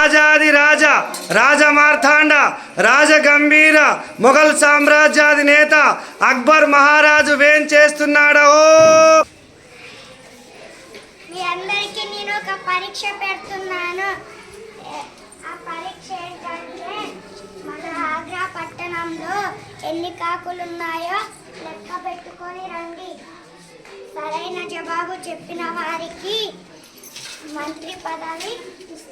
రాజాది రాజ రాజమార్తాండ రాజగంభీర మొఘల్ సామ్రాజ్యాది నేత అక్బర్ మహారాజు వేం చేస్తున్నాడో? మీ అందరికీ నేను ఒక పరీక్ష పెడుతున్నాను. ఆ పరీక్ష ఏంటంటే మన ఆగ్రా పట్టణంలో ఎన్ని కాకులు ఉన్నాయో లెక్క పెట్టుకొని రండి. సరైన జవాబు చెప్పిన వారికి మంత్రి పదవి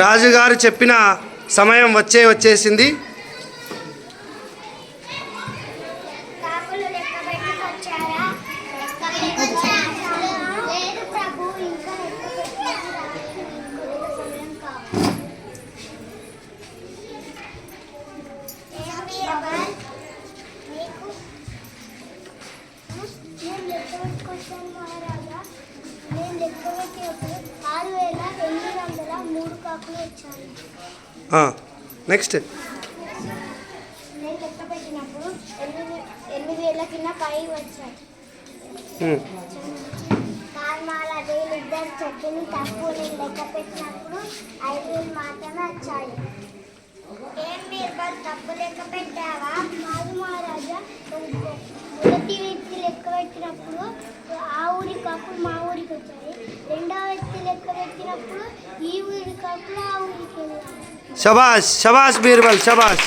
రాజుగారు చెప్పిన సమయం వచ్చే వచ్చేసింది. కాకులు లెక్క పెట్టుకొచ్చారా? నేను లెక్క పెట్టుకొచ్చాను మహారాజా. నేను లెక్క పెట్టినప్పుడు ఆరు వేల ఎనిమిది వందల మూడు కాకులు వచ్చాయి నెక్స్ట్ నేను లెక్క పెట్టినప్పుడు ఎనిమిది ఎనిమిది వేల కింద పై వచ్చాయి వీళ్ళిద్దరు చెప్పింది తప్పు నేను లెక్క పెట్టినప్పుడు ఐదు వేలు మాత్రమే వచ్చాయి. ఏం వచ్చినప్పుడు ఆ ఊరికి కాకులు మా ఊరికి వచ్చాయి రెండో వ్యక్తి లెక్క పెట్టినప్పుడు ఈ ఊరి కాకులు ఆ ఊరికి వెళ్ళాలి శబాష్ శబాష్ బీర్బల్ శబాష్